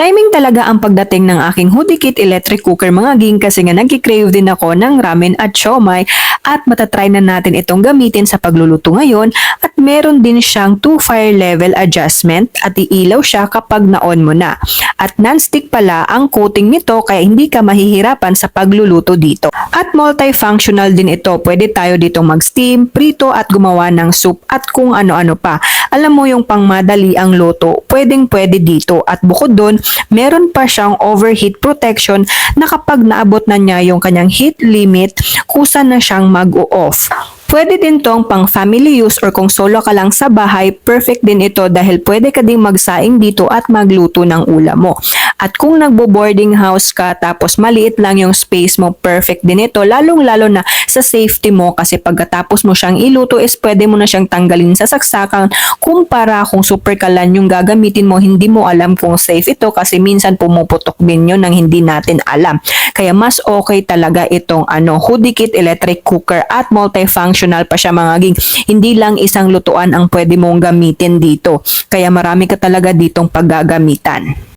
Timing talaga ang pagdating ng aking hoodie kit electric cooker mga ging kasi nga nagkikrave din ako ng ramen at siomay at matatry na natin itong gamitin sa pagluluto ngayon at meron din siyang 2 fire level adjustment at iilaw siya kapag na-on mo na. At non-stick pala ang coating nito kaya hindi ka mahihirapan sa pagluluto dito. At multifunctional din ito. Pwede tayo ditong mag-steam, prito at gumawa ng soup at kung ano-ano pa. Alam mo yung pangmadali ang luto, pwedeng pwede dito. At bukod doon, meron pa siyang overheat protection na kapag naabot na niya yung kanyang heat limit, kusa na siyang mag-o-off. Pwede din tong pang family use or kung solo ka lang sa bahay, perfect din ito dahil pwede ka ding magsaing dito at magluto ng ulam mo. At kung nagbo-boarding house ka tapos maliit lang yung space mo, perfect din ito. Lalong-lalo na sa safety mo kasi pagkatapos mo siyang iluto is pwede mo na siyang tanggalin sa saksakan kumpara kung super kalan yung gagamitin mo, hindi mo alam kung safe ito kasi minsan pumuputok din yun nang hindi natin alam. Kaya mas okay talaga itong ano, hoodie electric cooker at multifunctional pa siya mga ging. Hindi lang isang lutuan ang pwede mong gamitin dito. Kaya marami ka talaga ditong paggagamitan.